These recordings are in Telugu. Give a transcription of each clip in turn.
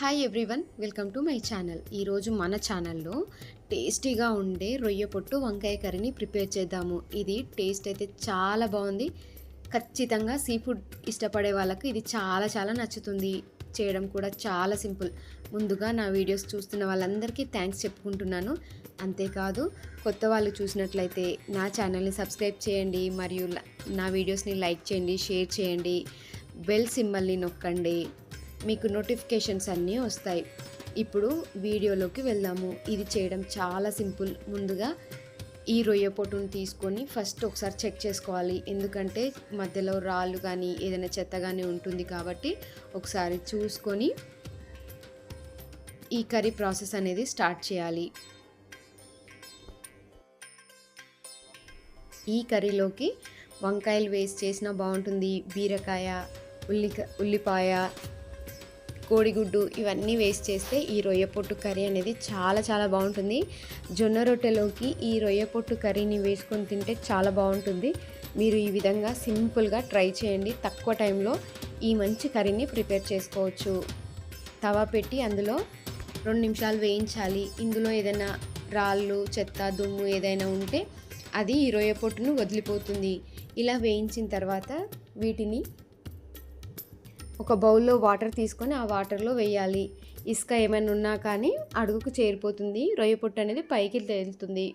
Hi everyone welcome to my channel ఈరోజు మన ఛానల్లో టేస్టీగా ఉండే రొయ్య పొట్టు వంకాయ కర్రీని ప్రిపేర్ చేద్దాము. ఇది టేస్ట్ అయితే చాలా బాగుంది. ఖచ్చితంగా సీ ఫుడ్ ఇష్టపడే వాళ్ళకు ఇది చాలా చాలా నచ్చుతుంది. చేయడం కూడా చాలా సింపుల్ ముందుగా నా వీడియోస్ చూస్తున్న వాళ్ళందరికీ థ్యాంక్స్ చెప్పుకుంటున్నాను. అంతేకాదు కొత్త వాళ్ళు చూసినట్లయితే నా ఛానల్ని సబ్స్క్రైబ్ చేయండి మరియు నా వీడియోస్ని లైక్ చేయండి షేర్ చేయండి బెల్ సింబల్ని నొక్కండి మీకు నోటిఫికేషన్స్ అన్నీ వస్తాయి. ఇప్పుడు వీడియోలోకి వెళ్దాము. ఇది చేయడం చాలా సింపుల్. ముందుగా ఈ రొయ్య పొట్టును తీసుకొని ఫస్ట్ ఒకసారి చెక్ చేసుకోవాలి. ఎందుకంటే మధ్యలో రాళ్ళు కానీ ఏదైనా చెత్త కానీ ఉంటుంది కాబట్టి ఒకసారి చూసుకొని ఈ కర్రీ ప్రాసెస్ అనేది స్టార్ట్ చేయాలి. ఈ కర్రీలోకి వంకాయలు వేస్ట్ చేసినా బాగుంటుంది. బీరకాయ ఉల్లిక ఉల్లిపాయ కోడిగుడ్డు ఇవన్నీ వేస్ట్ చేస్తే ఈ రొయ్య పొట్టు కర్రీ అనేది చాలా చాలా బాగుంటుంది. జొన్న రొట్టెలోకి ఈ రొయ్య పొట్టు కర్రీని వేసుకొని తింటే చాలా బాగుంటుంది. మీరు ఈ విధంగా సింపుల్గా ట్రై చేయండి. తక్కువ టైంలో ఈ మంచి కర్రీని ప్రిపేర్ చేసుకోవచ్చు. తవా పెట్టి అందులో రెండు నిమిషాలు వేయించాలి. ఇందులో ఏదైనా రాళ్ళు చెత్త దుమ్ము ఏదైనా ఉంటే అది ఈ రొయ్య పొట్టును వదిలిపోతుంది. ఇలా వేయించిన తర్వాత వీటిని ఒక బౌల్లో వాటర్ తీసుకొని ఆ వాటర్లో వేయాలి. ఇసుక ఏమైనా ఉన్నా కానీ అడుగుకు చేరిపోతుంది. రొయ్య పొట్టు అనేది పైకి తేలుతుంది.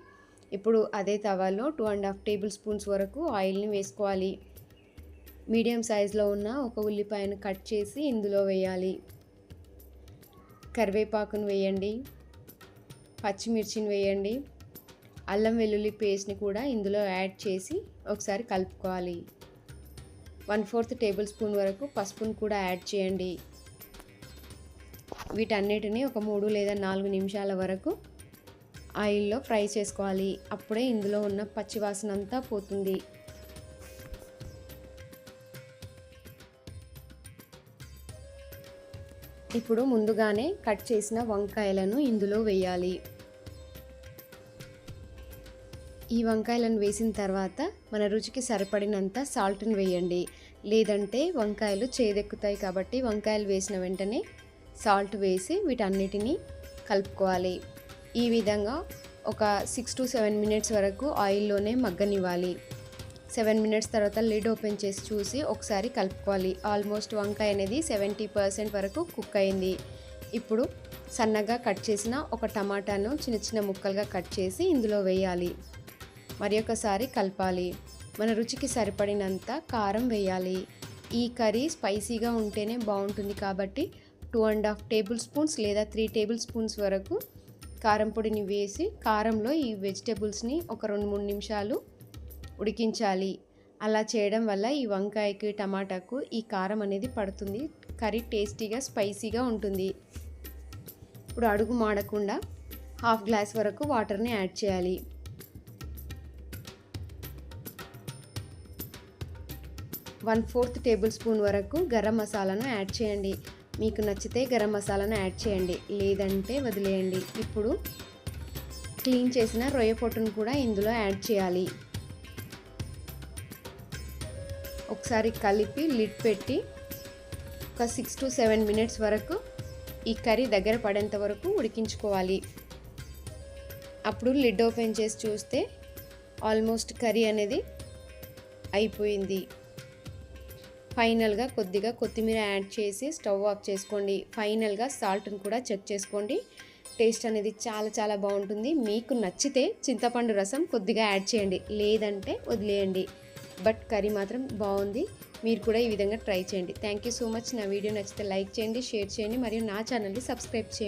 ఇప్పుడు అదే తవాలో two and half tablespoons వరకు ఆయిల్ని వేసుకోవాలి. మీడియం సైజులో ఉన్న ఒక ఉల్లిపాయను కట్ చేసి ఇందులో వేయాలి. కరివేపాకును వేయండి. పచ్చిమిర్చిని వేయండి. అల్లం వెల్లుల్లి పేస్ట్ని కూడా ఇందులో యాడ్ చేసి ఒకసారి కలుపుకోవాలి. వన్ ఫోర్త్ టేబుల్ స్పూన్ వరకు పసుపును కూడా యాడ్ చేయండి. వీటన్నిటిని ఒక మూడు లేదా నాలుగు నిమిషాల వరకు ఆయిల్లో ఫ్రై చేసుకోవాలి. అప్పుడే ఇందులో ఉన్న పచ్చివాసన అంతా పోతుంది. ఇప్పుడు ముందుగానే కట్ చేసిన వంకాయలను ఇందులో వేయాలి. ఈ వంకాయలను వేసిన తర్వాత మన రుచికి సరిపడినంత సాల్ట్ని వేయండి. లేదంటే వంకాయలు చేదెక్కుతాయి కాబట్టి వంకాయలు వేసిన వెంటనే సాల్ట్ వేసి వీటన్నిటిని కలుపుకోవాలి. ఈ విధంగా ఒక సిక్స్ టు సెవెన్ మినిట్స్ వరకు ఆయిల్లోనే మగ్గనివ్వాలి. సెవెన్ మినిట్స్ తర్వాత లిడ్ ఓపెన్ చేసి చూసి ఒకసారి కలుపుకోవాలి. ఆల్మోస్ట్ వంకాయ అనేది సెవెంటీ పర్సెంట్ వరకు కుక్ అయింది. ఇప్పుడు సన్నగా కట్ చేసిన ఒక టమాటాను చిన్న చిన్న ముక్కలుగా కట్ చేసి ఇందులో వేయాలి. మరి ఒకసారి కలపాలి. మన రుచికి సరిపడినంత కారం వేయాలి. ఈ కర్రీ స్పైసీగా ఉంటేనే బాగుంటుంది కాబట్టి two and half tablespoons లేదా త్రీ టేబుల్ స్పూన్స్ వరకు కారం పొడిని వేసి కారంలో ఈ వెజిటేబుల్స్ని ఒక రెండు మూడు నిమిషాలు ఉడికించాలి. అలా చేయడం వల్ల ఈ వంకాయకి టమాటాకు ఈ కారం అనేది పడుతుంది. కర్రీ టేస్టీగా స్పైసీగా ఉంటుంది. ఇప్పుడు అడుగు మాడకుండా హాఫ్ గ్లాస్ వరకు వాటర్ని యాడ్ చేయాలి. వన్ ఫోర్త్ టేబుల్ స్పూన్ వరకు గరం మసాలాను యాడ్ చేయండి. మీకు నచ్చితే గరం మసాలాను యాడ్ చేయండి. లేదంటే వదిలేయండి. ఇప్పుడు క్లీన్ చేసిన రొయ్య పొట్టును కూడా ఇందులో యాడ్ చేయాలి. ఒకసారి కలిపి లిడ్ పెట్టి ఒక సిక్స్ టు సెవెన్ మినిట్స్ వరకు ఈ కర్రీ దగ్గర పడేంత వరకు ఉడికించుకోవాలి. అప్పుడు లిడ్ ఓపెన్ చేసి చూస్తే ఆల్మోస్ట్ కర్రీ అనేది అయిపోయింది. ఫైనల్గా కొద్దిగా కొత్తిమీర యాడ్ చేసి స్టవ్ ఆఫ్ చేసుకోండి. ఫైనల్గా సాల్ట్ని కూడా చెక్ చేసుకోండి. టేస్ట్ అనేది చాలా చాలా బాగుంటుంది. మీకు నచ్చితే చింతపండు రసం కొద్దిగా యాడ్ చేయండి. లేదంటే వదిలేయండి. బట్ కర్రీ మాత్రం బాగుంది. మీరు కూడా ఈ విధంగా ట్రై చేయండి. Thank you so much. నా వీడియో నచ్చితే లైక్ చేయండి షేర్ చేయండి మరియు నా ఛానల్ని సబ్స్క్రైబ్ చేయండి.